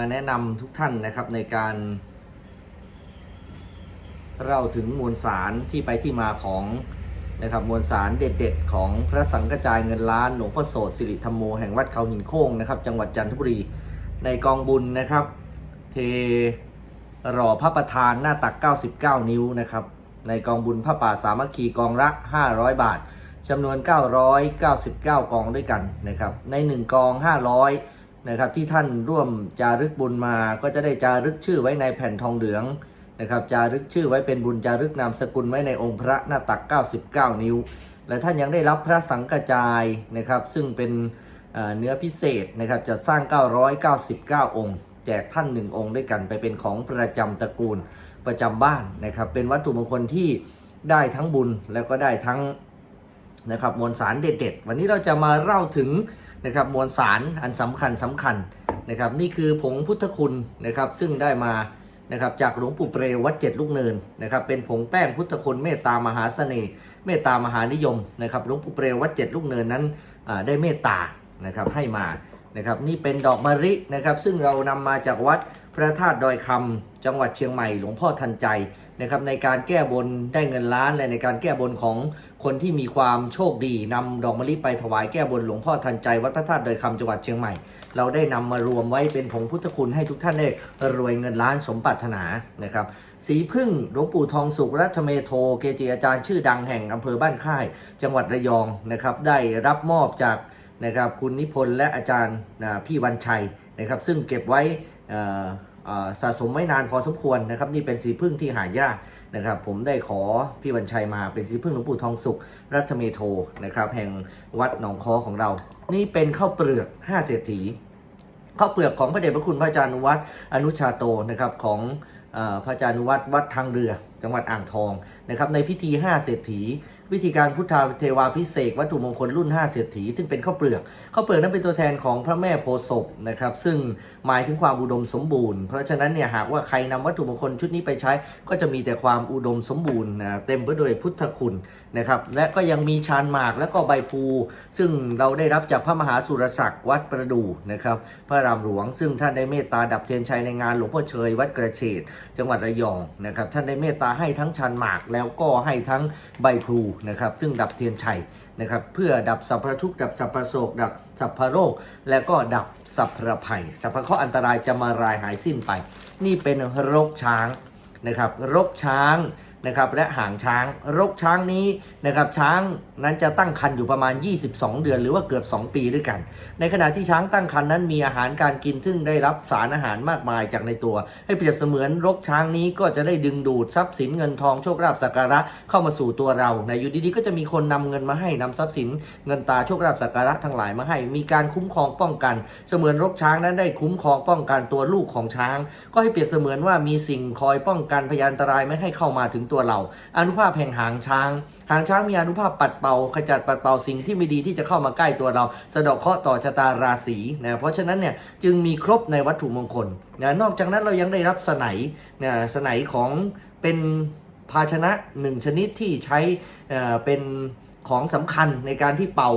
มาแนะนำทุกท่านนะครับในการเล่าถึงมวลสารที่ไปที่มาของนะครับมวลสารเด็ดๆ ของพระสังกระจายเงินล้านหลวงพ่อโสธสิริธรรมโมแห่งวัดเขาหินโค้งนะครับ จังหวัดจันทบุรีในกองบุญนะครับ เทหล่อพระประธานหน้าตัก 99 นิ้วนะครับ ในกองบุญพระป่าสามัคคีกองละ 500 บาทจำนวน 999 กองด้วยกันนะครับ ใน 1 กอง 500 นะครับที่ท่านร่วมจารึกบุญมาก็จะได้จารึกชื่อไว้ในแผ่นทองเหลืองนะครับจารึกชื่อไว้เป็นบุญจารึกนามสกุลไว้ในองค์พระหน้าตัก 99 นิ้ว และท่านยังได้รับพระสังกระจายนะครับซึ่งเป็นเอ่อเนื้อพิเศษนะครับจะสร้าง 999 องค์ แจกท่านหนึ่งองค์ด้วยกันไปเป็นของประจำตระกูลประจำบ้านนะครับเป็นวัตถุมงคลที่ได้ทั้งบุญแล้วก็ได้ทั้งนะครับมวลสารเด็ดๆ วันนี้เราจะมาเล่าถึง นะครับมวลสารอันสำคัญสำคัญนะครับนี่คือผงพุทธคุณนะครับซึ่งได้มานะครับจากหลวงปู่เปรววัดเจ็ดลูกเนินนะครับเป็นผงแป้งพุทธคุณเมตตามหาเสน่ห์เมตตามหานิยมนะครับหลวงปู่เปรววัดเจ็ดลูกเนินนั้นได้เมตตานะครับให้มานะครับนี่เป็นดอกมะรินะครับซึ่งเรานำมาจากวัดพระธาตุดอยคำจังหวัดเชียงใหม่หลวงพ่อทันใจ นะครับในการแก้บนได้เงินล้านและในการแก้บนของคนที่มีความโชคดีนำดอกมะลิไปถวายแก้บนหลวงพ่อทันใจวัดพระธาตุดอยคำจังหวัดเชียงใหม่ เราได้นำมารวมไว้เป็นผงพุทธคุณให้ทุกท่านได้รวยเงินล้านสมปรารถนานะครับสีพึ่งหลวงปู่ทองสุขรัตเมโทเกจิอาจารย์ชื่อดังแห่งอำเภอบ้านค่าย จังหวัดระยองนะครับได้รับมอบจากนะครับคุณนิพนธ์และอาจารย์นะพี่วันชัยนะครับซึ่งเก็บไว้อ่อเอ่อ สะสมไว้นานพอสมควรนะครับ นี่เป็นสีพึ่งที่หายากนะครับ ผมได้ขอพี่วันชัยมาเป็นสีพึ่งหลวงปู่ทองสุข รัตเมโทนะครับ แห่งวัดหนองคอของเรา นี่เป็นข้าวเปลือกห้าเศรษฐีข้าวเปลือกของพระเดชพระคุณพระอาจารย์วัตรอนุชาโตนะครับของอพระอาจารย์วัตรวัดทางเรือ จังหวัดอ่างทองนะครับ ในพิธี5เศรษฐี วิธีการพุทธาเทวาพิเศษวัตถุมงคลรุ่น 5 เศรษฐีซึ่งเป็นข้าวเปลือกข้าวเปลือกนั้นเป็นตัวแทนของพระแม่โพศพนะครับซึ่งหมายถึงความอุดมสมบูรณ์ เพราะฉะนั้นเนี่ยหากว่าใครนำวัตถุมงคลชุดนี้ไปใช้ ก็จะมีแต่ความอุดมสมบูรณ์นะเต็มไปด้วยพุทธคุณนะครับและก็ยังมีชานหมากและก็ใบพลูซึ่งเราได้รับจากพระมหาสุรศักดิ์วัดประดูนะครับพระรามหลวง ซึ่งท่านได้เมตตาดับเทียนชัยในงานหลวงพ่อเชยวัดกระเฉดจังหวัดระยองนะครับท่านได้เมตตาให้ทั้งชานหมากแล้วก็ให้ทั้งใบพลูนะครับ ซึ่งดับเทียนชัยนะครับเพื่อดับสัพพะทุกข์ดับสัพพะโศกดับสัพพะโรค และก็ดับสัพพะภัย สัพพะข้ออันตรายจะมารายหายสิ้นไป นี่เป็นรกช้างนะครับรกช้าง นะครับและหางช้างรกช้างนี้นะครับช้างนั้นจะตั้งครรภ์อยู่ประมาณ 22 เดือน หรือว่าเกือบ 2 ปีด้วยกัน ในขณะที่ช้างตั้งครรภ์นั้นมีอาหารการกินซึ่งได้รับสารอาหารมากมายจากในตัว ให้เปรียบเสมือนรกช้างนี้ก็จะได้ดึงดูดทรัพย์สินเงินทองโชคลาภสักการะเข้ามาสู่ตัวเราในอยู่ดีๆก็จะมีคนนำเงินมาให้นำทรัพย์สิน เงินตาโชคลาภสักการะทั้งหลายมาให้ มีการคุ้มครองป้องกัน เสมือนรกช้างนั้นได้คุ้มครองป้องกันตัวลูกของช้าง ก็ให้เปรียบเสมือนว่ามีสิ่งคอยป้องกันพยานอันตรายไม่ให้เข้ามาถึงตัวเรา อนุภาพแห่งหางช้าง หางช้างมีอนุภาพปัดเป่า ขจัดปัดเป่าสิ่งที่ไม่ดีที่จะเข้ามาใกล้ตัวเรา สะดาะเคราะห์ต่อชะตาราศีนะเพราะฉะนั้นเนี่ยจึงมีครบในวัตถุมงคลนะนอกจากนั้นเรายังได้รับสไนนะสไนของเป็นภาชนะหนึ่งชนิดที่ใช้เอ่อเป็นของสำคัญในการที่เป่า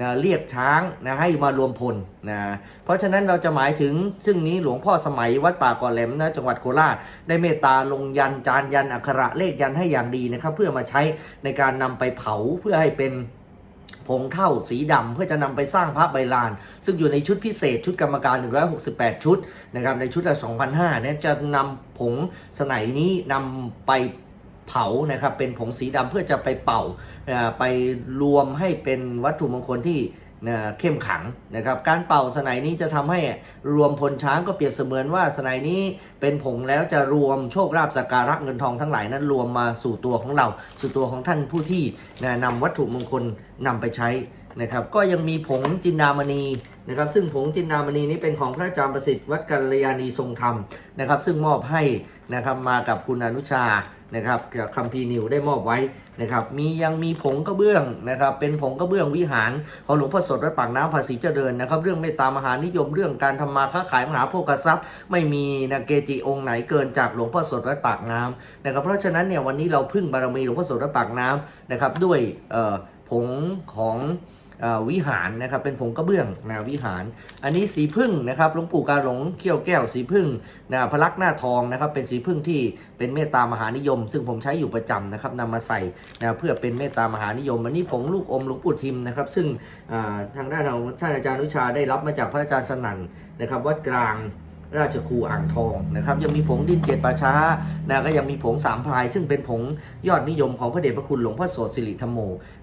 นะเรียกช้างนะให้มารวมพลนะเพราะฉะนั้นเราจะหมายถึงซึ่งนี้หลวงพ่อสมัยวัดป่าก่อแหลมนะจังหวัดโคราช ได้เมตตาลงยันจานยันอักขระเลขยันให้อย่างดีนะครับ เพื่อมาใช้ในการนำไปเผาเพื่อให้เป็นผงเท่าสีดำเพื่อจะนำไปสร้างพระใบลาน ซึ่งอยู่ในชุดพิเศษชุดกรรมการ 168 ชุดนะครับในชุดละ2,500เนี่ยจะนำผงสไนนี้นำไป เผานะครับเป็นผงสีดำเพื่อจะไปเป่าไปรวมให้เป็นวัตถุมงคลที่เข้มขังนะครับการเป่าสไนนี้จะทำให้รวมพลช้างก็เปรียบเสมือนว่าสไนนี้เป็นผงแล้วจะรวมโชคลาภสักการะเงินทองทั้งหลายนั้นรวมมาสู่ตัวของเรา สู่ตัวของท่านผู้ที่นำวัตถุมงคลนำไปใช้นะครับก็ยังมีผงจินดามณีนะครับซึ่งผงจินดามณีนี้เป็นของพระอาจารย์ประสิทธิ์วัดกัลยาณีทรงธรรมนะครับซึ่งมอบให้นะครับมากับคุณอนุชา นะครับคัมภีร์นิวได้มอบไว้นะครับมียังมีผงกระเบื้องนะครับเป็นผงกระเบื้องวิหารของหลวงพ่อสดวัดปากน้ำภาษีเจริญนะครับเรื่องเมตตามหานิยมเรื่องการทำมาค้าขายมหาโภคทรัพย์ ไม่มีนะเกจิองค์ไหนเกินจากหลวงพ่อสดวัดปากน้ำนะครับเพราะฉะนั้นเนี่ยวันนี้เราพึ่งบารมีหลวงพ่อสดวัดปากน้ำนะครับด้วยผงของ วิหารนะครับเป็นผงกระเบื้องนะวิหาร อันนี้สีพึ่งนะครับหลวงปู่กาหลงเขี้ยวแก้วสีพึ่งนะพลักหน้าทองนะครับเป็นสีพึ่งที่เป็นเมตตามหานิยม ซึ่งผมใช้อยู่ประจำนะครับนำมาใส่นะเพื่อเป็นเมตตามหานิยม อันนี้ผงลูกอมหลวงปู่ทิมนะครับซึ่งทางด้านเราท่านอาจารย์นุชาได้รับมาจากพระอาจารย์สนั่นนะครับวัดกลาง ราชครูอ่างทองนะครับยังมีผงดินเจ็ดป่าช้านะก็ยังมีผงสามพราย ซึ่งเป็นผงยอดนิยมของพระเดชพระคุณหลวงพ่อโสธสิริธรรมโม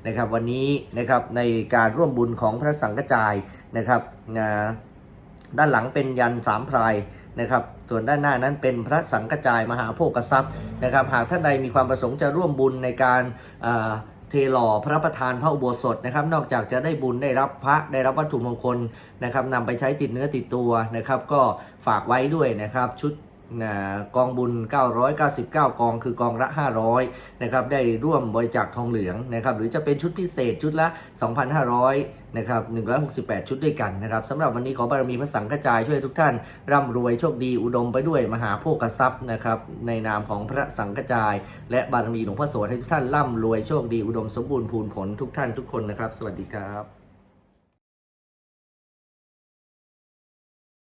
นะครับวันนี้นะครับในการร่วมบุญของพระสังฆจายนะครับนะด้านหลังเป็นยันสามพรายนะครับส่วนด้านหน้านั้นเป็นพระสังฆจายมหาโภคทรัพย์นะครับหากท่านใดมีความประสงค์จะร่วมบุญในการอ่า เทหล่อพระประธานพระอุโบสถนะครับ นอกจากจะได้บุญได้รับพระได้รับวัตถุมงคลนะครับนำไปใช้ติดเนื้อติดตัวนะครับ ก็ฝากไว้ด้วยนะครับชุด นะกองบุญ 999 กองคือกองละ 500นะครับได้ร่วมบริจาคทองเหลืองนะครับหรือจะเป็นชุดพิเศษชุดละ 2,500นะครับ168 ชุดด้วยกันนะครับสำหรับวันนี้ขอบารมีพระสังฆจายช่วยทุกท่าน ร่ำรวยโชคดีอุดมไปด้วยมหาโภคทรัพย์นะครับในนามของพระสังฆจาย และบารมีหลวงพ่อโสธให้ทุกท่านร่ำรวยโชคดีอุดมสมบูรณ์พูนผลทุกท่านทุกคนนะครับ สวัสดีครับ